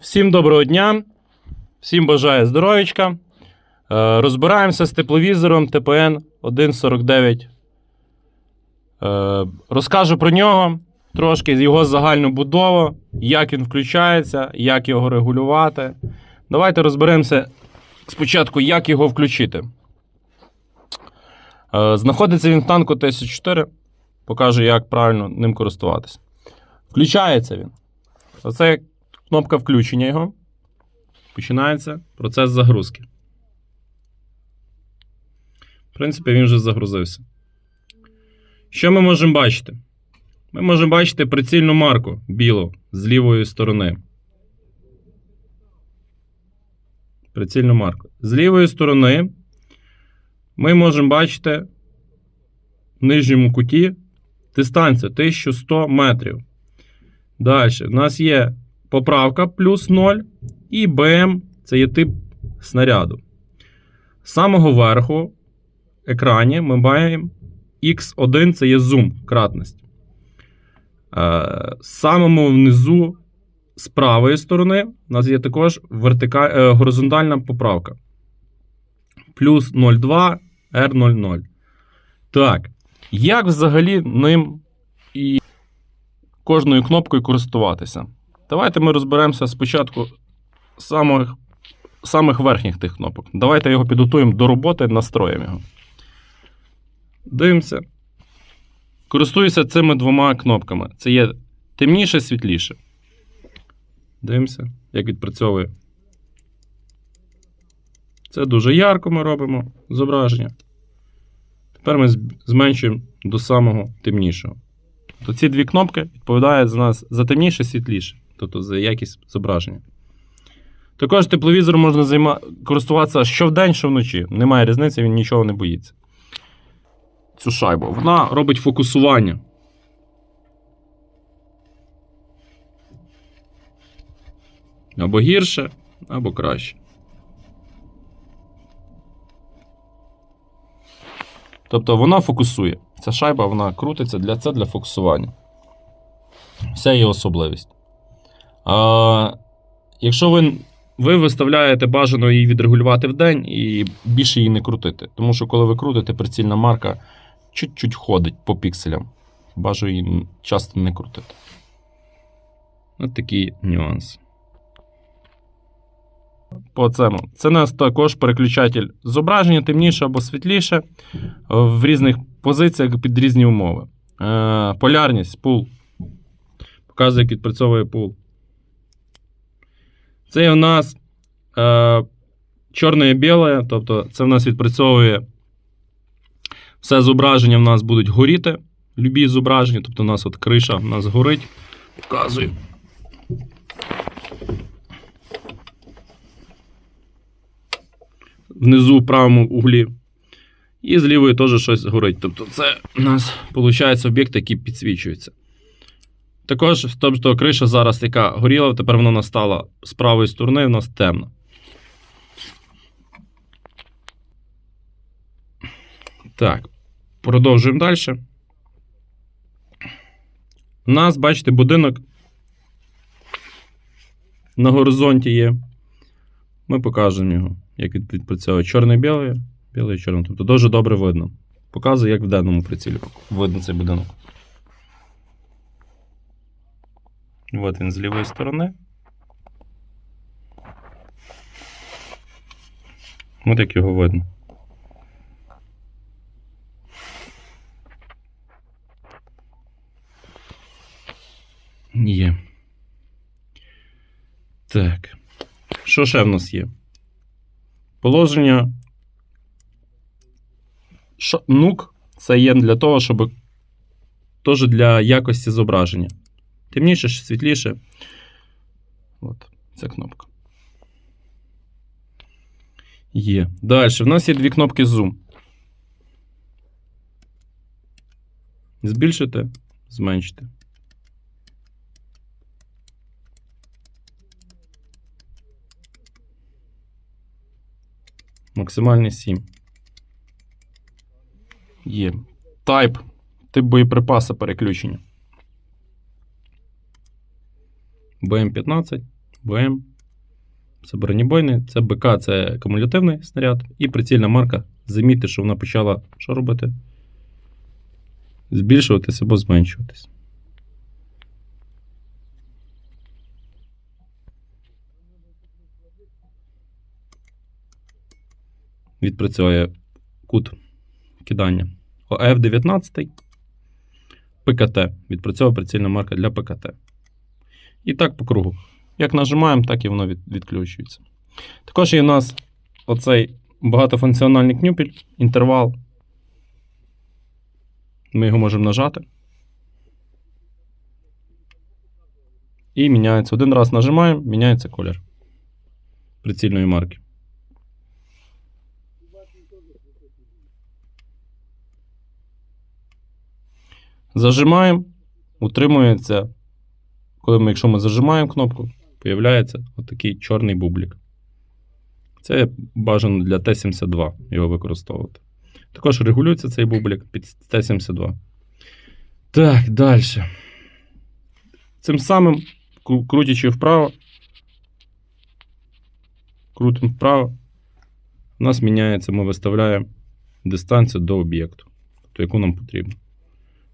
Всім доброго дня, всім бажаю здоров'ячка. Е, Розбираємося з тепловізором ТПН 149. Е, Розкажу про нього трошки його загальну будову, як він включається, як його регулювати. Давайте розберемося спочатку, як його включити. Е, Знаходиться він в танку Т-4. Покажу, як правильно ним користуватися. Включається він. Оце кнопка включення його. Починається процес загрузки. В принципі, він вже загрузився. Що ми можемо бачити? Ми можемо бачити прицільну марку білу з лівої сторони. Прицільну марку. З лівої сторони ми можемо бачити в нижньому куті дистанцію 1100 метрів. Далі, у нас є поправка плюс 0 і БМ це є тип снаряду. З самого верху екрані ми маємо X1 це є зум, кратність. Е, З самому внизу з правої сторони у нас є також вертика... е, горизонтальна поправка. Плюс 0,2 R00. Так, як взагалі ним і кожною кнопкою користуватися? Давайте ми розберемося спочатку самих, самих верхніх тих кнопок. Давайте його підготуємо до роботи, настроїмо його. Дивимося. Користуюся цими двома кнопками. Це є темніше, світліше. Дивимося, як відпрацьовує. Це дуже ярко ми робимо зображення. Тепер ми зменшуємо до самого темнішого. То ці дві кнопки відповідають за нас за темніше, світліше, тобто за якість зображення. Також тепловізором можна займа... користуватися що вдень, що вночі. Немає різниці, він нічого не боїться. Цю шайбу. Вона робить фокусування. Або гірше, або краще. Тобто вона фокусує. Ця шайба вона крутиться для це для фокусування. Вся її особливість. А, якщо ви, ви виставляєте бажано її відрегулювати в день і більше її не крутити. Тому що коли ви крутите, прицільна марка чуть-чуть ходить по пікселям. Бажано її часто не крутити. Ось такий нюанс. По цьому. Це у нас також переключатель зображення темніше або світліше в різних позиціях під різні умови. Е, полярність, пул. Показує, як відпрацьовує пул. Це у нас е, чорне і біле, тобто це в нас відпрацьовує все зображення в нас будуть горіти. Любі зображення, тобто у нас от криша в нас горить. Показую. Внизу в правому углі. І з лівої теж щось горить. Тобто, це у нас виходить об'єкт, який підсвічується. Також, тобто, криша зараз, яка горіла, тепер вона настала з правої сторони, у нас темна. Так, продовжуємо далі. У нас, бачите, будинок на горизонті є. Ми покажемо його, як він відпрацьовує. Чорний-білий, білий чорний. Тобто дуже добре видно. Показує, як в денному прицілі видно цей будинок. От він з лівої сторони. От як його видно. Є. Так. Що ще в нас є? Положення. Нук це є для того, щоб теж для якості зображення. Темніше, світліше. От, ця кнопка. Є. Далі. В нас є дві кнопки Zoom. Збільшити, зменшити. Максимальний 7. Є. Type. Тип боєприпаса переключення. БМ-15, БМ. Це бронебойний, це БК, це кумулятивний снаряд. І прицільна марка. Замітьте, що вона почала що робити? Збільшуватись або зменшуватись. Відпрацьовує кут кидання. ОФ-19. ПКТ. Відпрацьовує прицільна марка для ПКТ. І так по кругу. Як нажимаємо, так і воно від, відключується. Також є у нас оцей багатофункціональний кнюпіль, інтервал. Ми його можемо нажати. І міняється. Один раз нажимаємо, міняється колір прицільної марки. Зажимаємо, утримується. Коли ми, якщо ми зажимаємо кнопку, появляється отакий чорний бублік. Це бажано для Т-72 його використовувати. Також регулюється цей бублік під Т-72. Так, далі. Цим самим, крутячи вправо, крутимо вправо, у нас міняється, ми виставляємо дистанцію до об'єкту, тобто яку нам потрібно.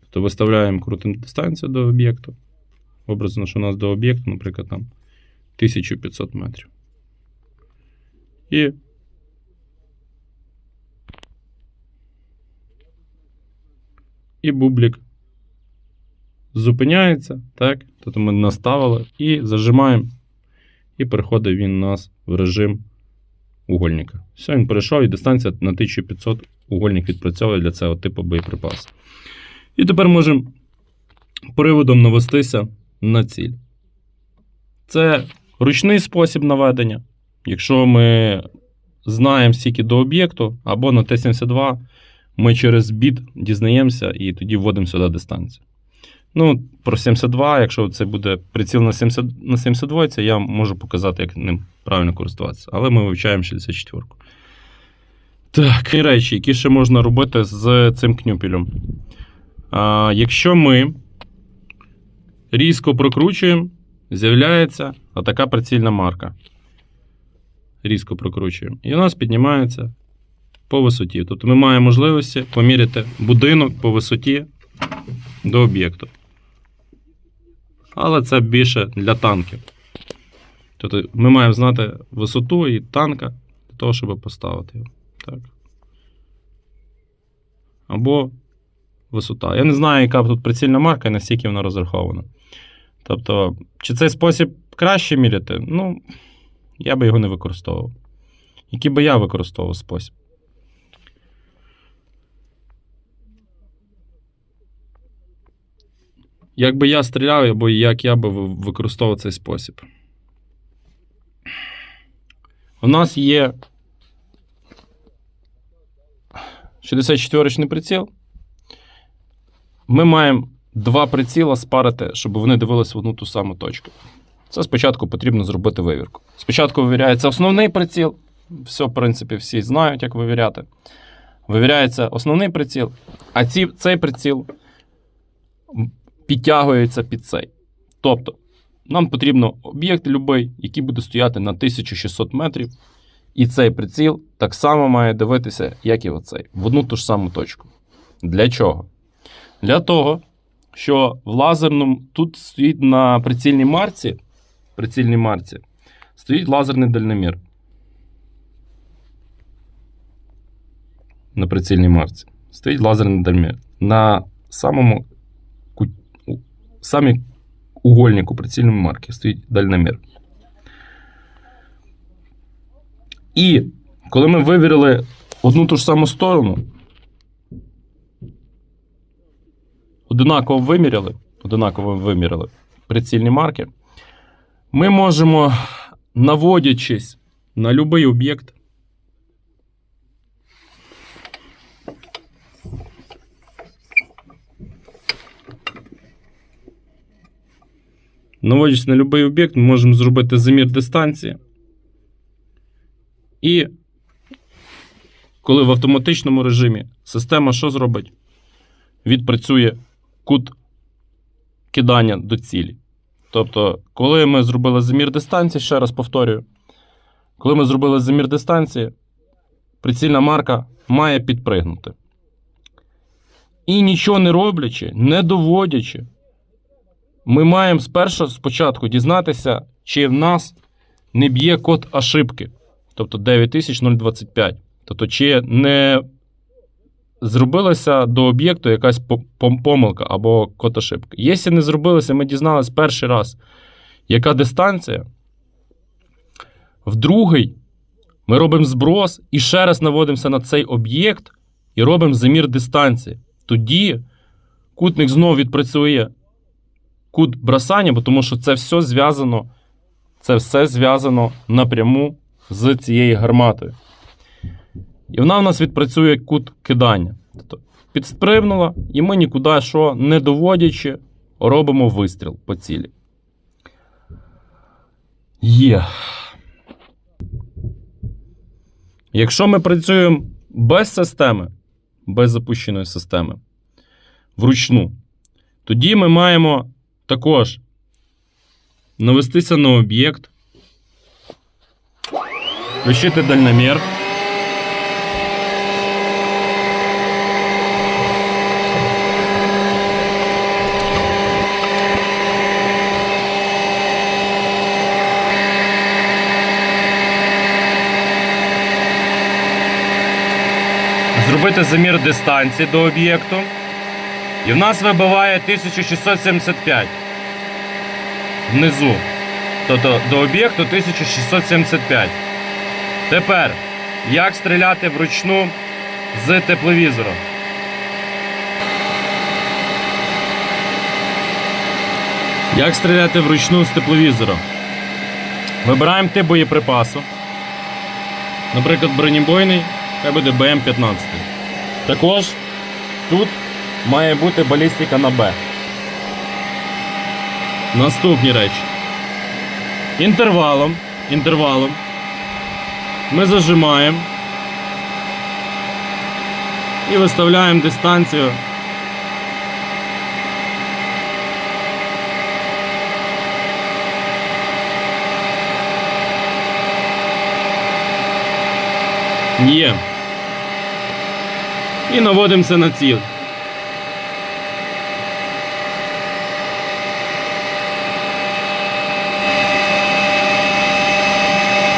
Тобто виставляємо крутим дистанцію до об'єкту. Образно, що у нас до об'єкту, наприклад, там 1500 метрів. І і бублік зупиняється, так? Тобто ми наставили і зажимаємо, і переходить він у нас в режим угольника. Все, він перейшов, і дистанція на 1500 угольник відпрацьовує для цього типу боєприпасу. І тепер можемо приводом навестися на ціль. Це ручний спосіб наведення. Якщо ми знаємо стільки до об'єкту, або на Т-72 ми через біт дізнаємося і тоді вводимо сюди дистанцію. Ну, про 72, якщо це буде приціл на 70, на 72, це я можу показати, як ним правильно користуватися. Але ми вивчаємо 64. Так, і речі, які ще можна робити з цим кнюпелем. А, якщо ми різко прокручуємо, з'являється така прицільна марка. Різко прокручуємо. І у нас піднімається по висоті. Тобто ми маємо можливості поміряти будинок по висоті до об'єкту. Але це більше для танків. Тобто ми маємо знати висоту і танка для того, щоб поставити його. Так. Або висота. Я не знаю, яка тут прицільна марка і настільки вона розрахована. Тобто, чи цей спосіб краще міряти? Ну, я би його не використовував. Який би я використовував спосіб? Як би я стріляв, або як я би використовував цей спосіб. У нас є 64-річний приціл. Ми маємо два приціла спарити, щоб вони дивилися в одну ту саму точку. Це спочатку потрібно зробити вивірку. Спочатку вивіряється основний приціл. Все, в принципі, всі знають, як вивіряти. Вивіряється основний приціл, а ці, цей приціл підтягується під цей. Тобто, нам потрібно об'єкт будь-який, який буде стояти на 1600 метрів. І цей приціл так само має дивитися, як і оцей, в одну ту ж саму точку. Для чого? Для того, що в лазерному тут стоїть на прицільній марці, прицільній марці стоїть лазерний дальномір. На прицільній марці. Стоїть лазерний дальномір. На самому самій угольнику прицільної марки стоїть дальномір. І коли ми вивірили одну ту ж саму сторону, одинаково виміряли, одинаково виміряли прицільні марки, ми можемо, наводячись на будь-який об'єкт, наводячись на будь-який об'єкт, ми можемо зробити замір дистанції. І коли в автоматичному режимі система що зробить? Відпрацює кут кидання до цілі. Тобто, коли ми зробили замір дистанції, ще раз повторюю, коли ми зробили замір дистанції, прицільна марка має підпригнути. І нічого не роблячи, не доводячи, ми маємо спершу спочатку дізнатися, чи в нас не б'є код ошибки, тобто 9025. Тобто, чи не зробилася до об'єкту якась помилка або код ошибки. Якщо не зробилося, ми дізналися перший раз, яка дистанція. В другий ми робимо зброс і ще раз наводимося на цей об'єкт і робимо замір дистанції. Тоді кутник знову відпрацює кут бросання, бо тому що це все зв'язано, це все зв'язано напряму з цією гарматою. І вона в нас відпрацює кут кидання. Тобто підспригнула, і ми нікуди що не доводячи, робимо вистріл по цілі. Є. Якщо ми працюємо без системи, без запущеної системи, вручну, тоді ми маємо також навестися на об'єкт, включити дальномір. Зробити замір дистанції до об'єкту. І в нас вибиває 1675 внизу. Тобто до об'єкту 1675. Тепер, як стріляти вручну з тепловізора? Як стріляти вручну з тепловізора? Вибираємо тип боєприпасу. Наприклад, бронебойний, хай буде БМ-15. Також тут має бути балістика на Б. Наступні речі. Інтервалом. Інтервалом. Ми зажимаємо. І виставляємо дистанцію. Є. І наводимося на ціль.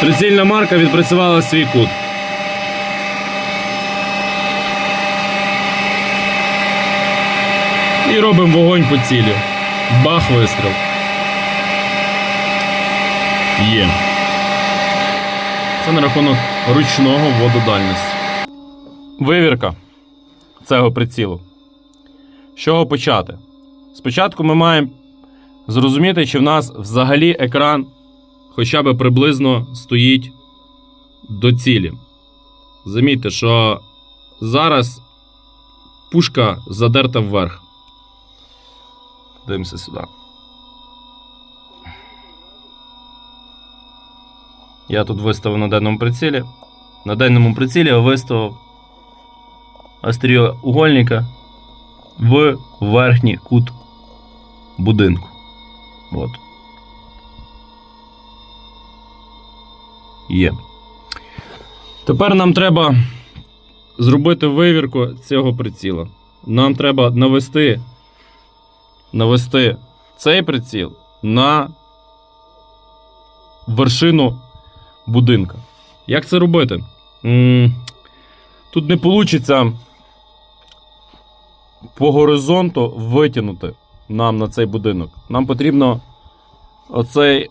Прицільна марка відпрацювала свій кут. І робимо вогонь по цілі. Бах вистріл. Є. Це на рахунок ручного вводу дальності. Вивірка цього прицілу. З чого почати? Спочатку ми маємо зрозуміти, чи в нас взагалі екран хоча б приблизно стоїть до цілі. Замітьте, що зараз пушка задерта вверх. Дивимося сюди. Я тут виставив на денному прицілі. На денному прицілі я виставив остріє в верхній кут будинку. От. Є. Тепер нам треба зробити вивірку цього приціла. Нам треба навести, навести цей приціл на вершину будинка. Як це робити? Тут не вийде по горизонту витягнути нам на цей будинок. Нам потрібно оцей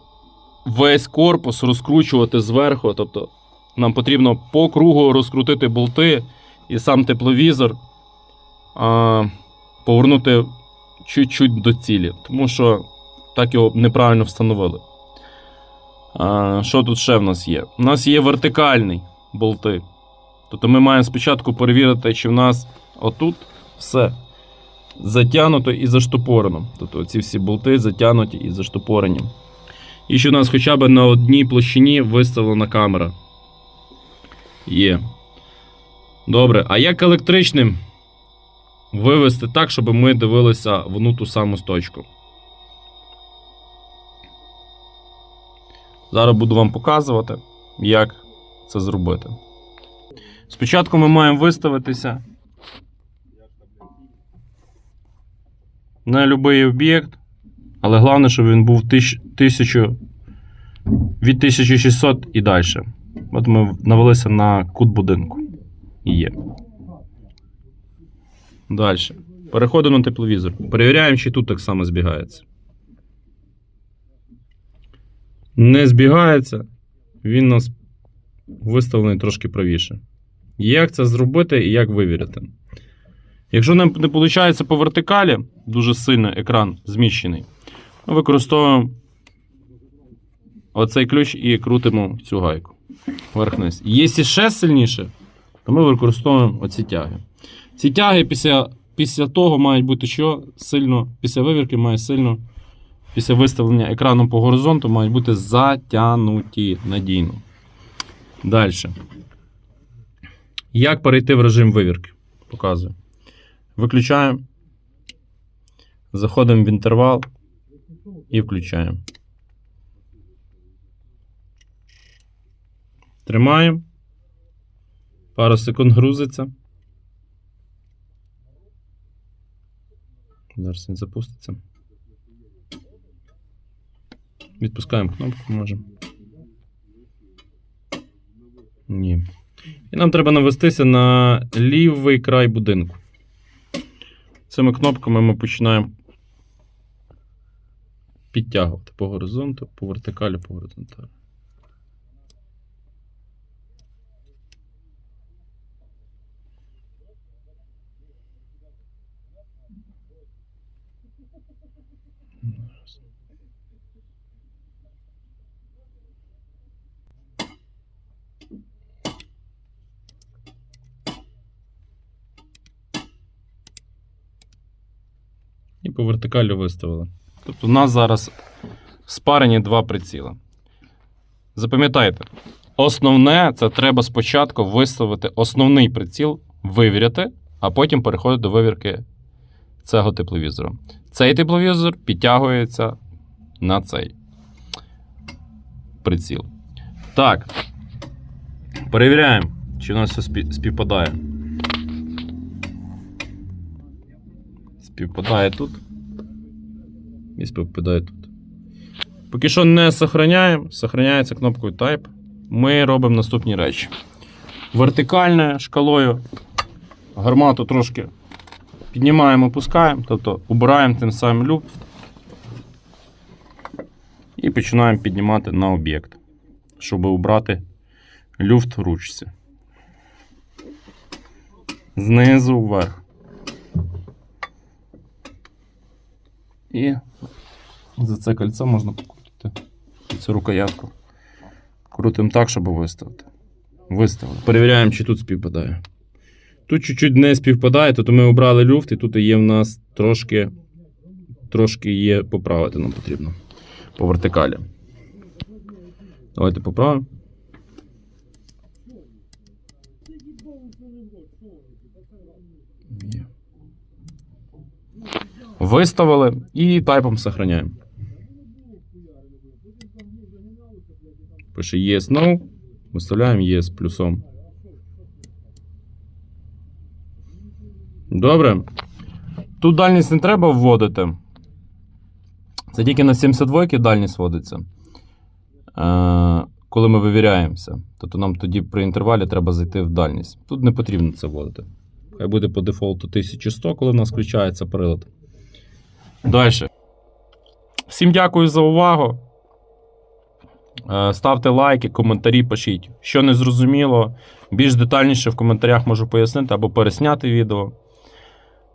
весь корпус розкручувати зверху. Тобто нам потрібно по кругу розкрутити болти і сам тепловізор а, повернути чуть-чуть до цілі, тому що так його неправильно встановили. А, що тут ще в нас є? У нас є вертикальний болти. Тобто ми маємо спочатку перевірити, чи в нас отут все затягнуто і заштопорено. Тобто ці всі болти затягнуті і заштопорені. І що у нас хоча б на одній площині виставлена камера. Є. Добре. А як електричним вивести так, щоб ми дивилися в одну ту саму точку? Зараз буду вам показувати, як це зробити. Спочатку ми маємо виставитися на будь-який об'єкт, але головне, щоб він був тисяч, тисячу, від 1600 і далі. От ми навелися на кут будинку. І Є. Далі. Переходимо на тепловізор. Перевіряємо, чи тут так само збігається. Не збігається. Він у нас виставлений трошки правіше. Як це зробити і як вивірити? Якщо нам не виходить по вертикалі, дуже сильно екран зміщений, ми використовуємо оцей ключ і крутимо цю гайку. Вверх-вниз. Якщо ще сильніше, то ми використовуємо оці тяги. Ці тяги після, після того мають бути що сильно, після вивірки має сильно, після виставлення екрану по горизонту мають бути затягнуті надійно. Далі. Як перейти в режим вивірки? Показую. Виключаємо. Заходимо в інтервал і включаємо. Тримаємо. Пару секунд грузиться. Зараз він запуститься. Відпускаємо кнопку, можемо. Ні. І нам треба навестися на лівий край будинку. Цими кнопками ми починаємо підтягувати по горизонту, по вертикалі, по горизонталі. По вертикалі виставили. Тобто у нас зараз спарені два приціли. Запам'ятайте, основне це треба спочатку виставити основний приціл, вивіряти, а потім переходити до вивірки цього тепловізору. Цей тепловізор підтягується на цей приціл. Так. Перевіряємо, чи у нас все співпадає. Співпадає тут. І співпадає тут. Поки що не сохраняємо, сохраняється кнопкою Type. Ми робимо наступні речі. Вертикальною шкалою гармату трошки піднімаємо, опускаємо, тобто убираємо тим самим люфт і починаємо піднімати на об'єкт, щоб убрати люфт ручці. Знизу вверх. І за це кольцо можна покрутити. Цю рукоятку. Крутимо так, щоб виставити. Виставили. Перевіряємо, чи тут співпадає. Тут чуть-чуть не співпадає, тобто ми обрали люфт, і тут є в нас трошки, трошки є поправити нам потрібно по вертикалі. Давайте поправимо. Є. Виставили і тайпом сохраняємо. Пише yes, no. Виставляємо yes плюсом. Добре. Тут дальність не треба вводити. Це тільки на 72 дальність вводиться. Е, коли ми вивіряємося. Тобто нам тоді при інтервалі треба зайти в дальність. Тут не потрібно це вводити. Хай буде по дефолту 1100, коли в нас включається прилад. Далі. Всім дякую за увагу. Е, Ставте лайки, коментарі пишіть. Що не зрозуміло, більш детальніше в коментарях можу пояснити або пересняти відео.